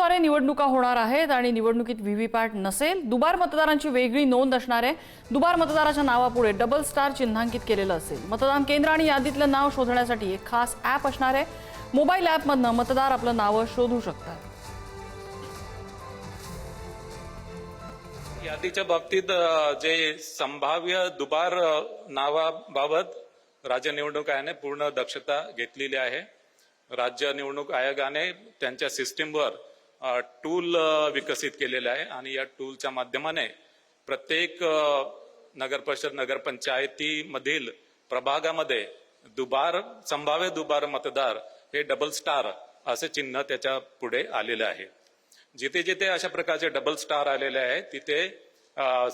मशीनद्वारे निवडणुका होणार आहेत आणि निवडणुकीत व्हीव्हीपॅट नसेल दुबार मतदारांची वेगळी नोंद असणार आहे. दुबार मतदाराच्या नावापुढे डबल स्टार चिन्हांकित केलेलं असेल. मतदान केंद्र आणि यादीतलं नाव शोधण्यासाठी एक खास ॲप असणार आहे. मोबाईल ॲपमधनं मतदार आपलं नावं शोधू शकतात. यादीच्या बाबतीत जे संभाव्य दुबार नावाबाबत राज्य निवडणूक आयोगाने पूर्ण दक्षता घेतलेली आहे. राज्य निवडणूक आयोगाने त्यांच्या सिस्टीमवर टूल विकसित केलेले आहे आणि या टूलच्या माध्यमाने प्रत्येक नगर परिषद नगरपंचायतीमधील प्रभागामध्ये दुबार संभाव्य दुबार मतदार हे डबल स्टार असे चिन्ह त्याच्या पुढे आलेले आहे. जिथे जिथे अशा प्रकारचे डबल स्टार आलेले आहेत तिथे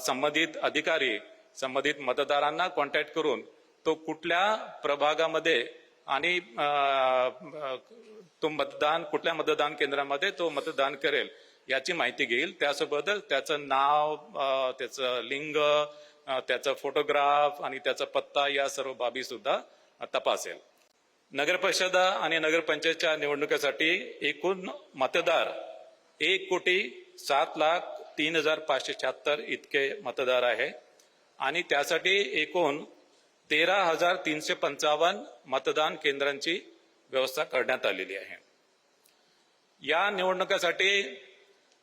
संबंधित अधिकारी संबंधित मतदारांना कॉन्टॅक्ट करून तो कुठल्या प्रभागामध्ये आणि तो मतदान कुठल्या मतदान केंद्रामध्ये तो मतदान करेल याची माहिती घेईल. त्यासोबतच त्याचं नाव त्याचं लिंग त्याचा फोटोग्राफ आणि त्याचा पत्ता या सर्व बाबी सुद्धा तपासेल. नगरपरिषदा आणि नगरपंचायतच्या निवडणुकीसाठी एकूण मतदार एक कोटी सात लाख तीन हजार पाचशे शहात्तर इतके मतदार आहे. आणि त्यासाठी एकूण तेरा हजार तीनशे पंचावन्न मतदान केंद्रांची व्यवस्था करण्यात आलेली आहे. या निवडणुकीसाठी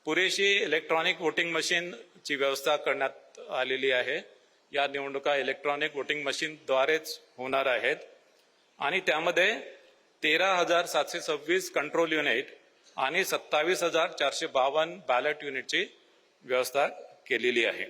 पुरेशी इलेक्ट्रॉनिक वोटिंग मशीनची व्यवस्था करण्यात आलेली आहे. या निवडणुका इलेक्ट्रॉनिक वोटिंग मशीनद्वारेच होणार आहेत. आणि त्यामध्ये तेरा हजार सातशे सव्वीस कंट्रोल युनिट आणि सत्तावीस हजार चारशे बावन्न बॅलेट युनिटची व्यवस्था केलेली आहे.